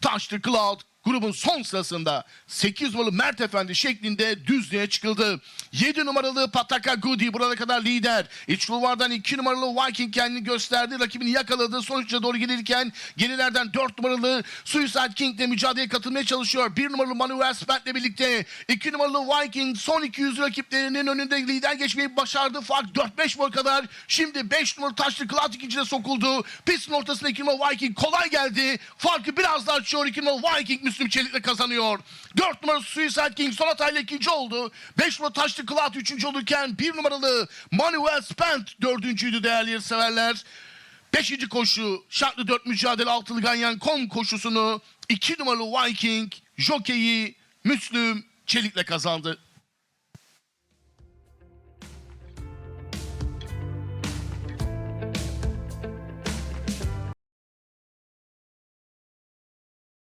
Taşlı Cloud grubun son sırasında 8 numaralı Mert Efendi şeklinde düzlüğe çıkıldı. 7 numaralı Pataka Goody burada kadar lider. İç kulvardan 2 numaralı Viking kendini gösterdi. Rakibini yakaladı. Sonuçta doğru gelirken gerilerden 4 numaralı Suicide King ile mücadeleye katılmaya çalışıyor. 1 numaralı Manuel Spent'le birlikte 2 numaralı Viking son 200 rakiplerinin önünde lider geçmeyi başardı. Fark 4-5 boy kadar. Şimdi 5 numaralı Taşlı Cloud ikincide sokuldu. Pistin ortasında 2 numaralı Viking kolay geldi. Farkı biraz daha açıyor. 2 numaralı Viking Müslüm Çelik'le kazanıyor. 4 numaralı Suicide King son hatayla ikinci oldu. 5 numaralı Taşlı Cloud üçüncü olurken 1 numaralı Manuel Spent dördüncüydü değerli severler. Beşinci koşu şartlı dört mücadele altılı ganyan kom koşusunu 2 numaralı Viking jokeyi Müslüm Çelik'le kazandı.